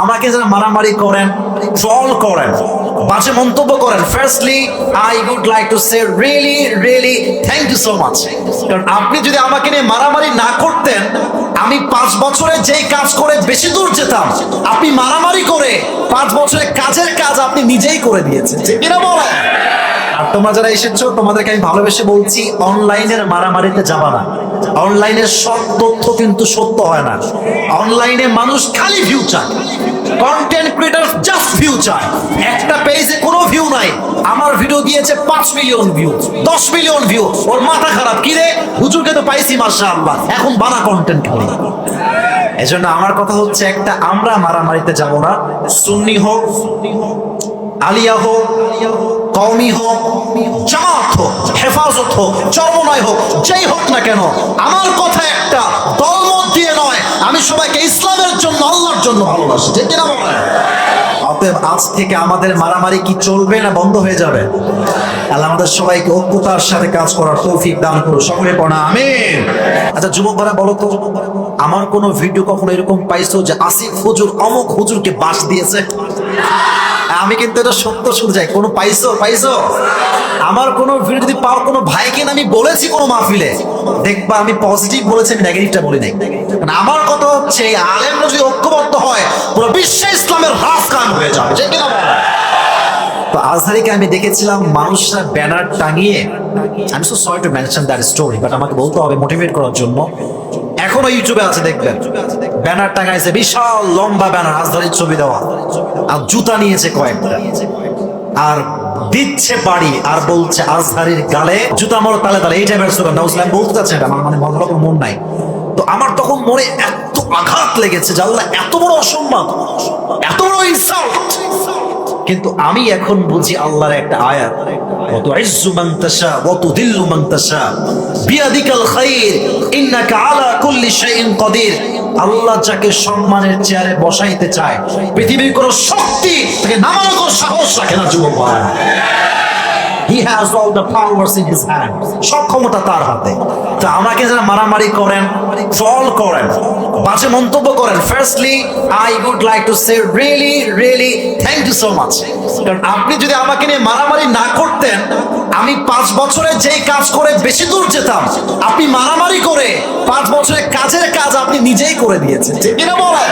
আমাকে যারা মারামারি করেন, ট্রল করেন, বাজে মন্তব্য করেন firstly I would like to say really really thank you so much কারণ আপনি যদি আমাকে নিয়ে মারামারি না করতেন, আমি পাঁচ বছরে যেই কাজ করে বেশি দূর যেতাম, আপনি মারামারি করে পাঁচ বছরের কাজের কাজ আপনি নিজেই করে দিয়েছেন। ঠিক কিনা বলেন? আর তোমরা যারা এসেছ, তোমাদেরকে আমি ভালোবেসে বলছি, অনলাইনের মারামারিতে যাবা না। অনলাইনের সব তথ্য কিন্তু সত্য হয় না। অনলাইনে মানুষ খালি ভিউ চায়। কন্টেন্ট ক্রিয়েটার জাস্ট ভিউ চায়। একটা পেজে কোনো ভিউ নাই। আমার ভিডিও দিয়েছে পাঁচ মিলিয়ন ভিউ দশ মিলিয়ন ভিউ ওর মাথা খারাপ। কি রে? হুজুরকে তো পাইছি মাসা আল্লাহ এখন বানা কন্টেন্ট খালি এজন্য আমার কথা হচ্ছে একটা, আমরা মারামারিতে যাব না। সুন্নি হোক আলিয়া হোক, কওমি হোক, জামাত হোক, হেফাজত হোক চরমনায় হোক, যেই হোক না কেন, আমার কথা একটা দলমত দিয়ে নয়। আমি সবাইকে ইসলামের জন্য, আল্লাহর জন্য ভালোবাসি, ঠিক কিনা বলেন? অতএব আজ থেকে আমাদের মারামারি কি চলবে না বন্ধ হয়ে যাবে? আল্লাহ আমাদের সবাইকে ঐক্যতার সাথে কাজ করার তৌফিক দান করো সকলে পড়া, আমিন। আচ্ছা যুবক ভাড়া বলো তো, আমার কোনো ভিডিও কখনো এরকম পাইছো যে আসিফ হুজুর, অমুক হুজুরকে বাস দিয়েছে? আমি কিন্তু এটা সত্য শুনে যাই। কোনো পাইছো? পাইছো? আমার কোনো ভিডিও যদি পাও, কোনো ভাইকে আমি বলেছি কোনো মাহফিলে, দেখবা আমি পজিটিভ বলেছি, আমি নেগেটিভটা বলি নাই। কারণ আমার কথা হচ্ছে আলেমরা যদি ঐক্যবদ্ধ হয়, পুরো বিশ্ব ইসলামের হাফ কান হয়ে যাবে। কিনা বলেন? তো আজহারিকে আমি দেখেছিলাম, মানুষরা ব্যানার টাঙিয়ে, আমি so sorry to mention that story but আমাকে বলতে হবে মোটিভেট করার জন্য। এখনও ইউটিউবে আছে, দেখবেন। ব্যানার টাঙাইছে বিশাল লম্বা ব্যানার আজহারির ছবি দেওয়া। আর জুতা নিয়েছে কয়েকটা। আর দিচ্ছে বাড়ি, আর বলছে আজহারির গালে জুতা মারো তালে তালে। এই টাইপের স্লোগান নাউসলাম বলতে চাচ্ছে এটা, আমার মানে কোনো মন নাই। তো আমার তখন মনে এত আঘাত লেগেছে যে আল্লাহ, এত বড় অসম্মান, এত বড় ইনসাল্ট কিন্তু আমি এখন বুঝি আল্লাহর একটা আয়াত। কত ইজ্জু মান তাশা, ওয়া মানতাশা মান তাশা, বিয়াদিকাল খাইর, ইন্নাকা আলা কুল্লি শাইইন কাদির। আল্লাহ যাকে সম্মানের চেয়ারে বসাইতে চায়, পৃথিবীর কোন শক্তি তাকে নামানোর সাহস রাখে না, যুবক ভাই has all the powers in his hand সব ক্ষমতা তার হাতে। তো আমাকে যারা মারামারি করেন, ট্রল করেন, বাজে মন্তব্য করেন firstly I would like to say really really thank you so much কারণ আপনি যদি আমাকে নিয়ে মারামারি না করতেন, আমি পাঁচ বছরে যেই কাজ করে বেশি দূর যেতাম, আপনি মারামারি করে পাঁচ বছরের কাজের কাজ আপনি নিজেই করে দিয়েছেন। ঠিক কিনা বলেন?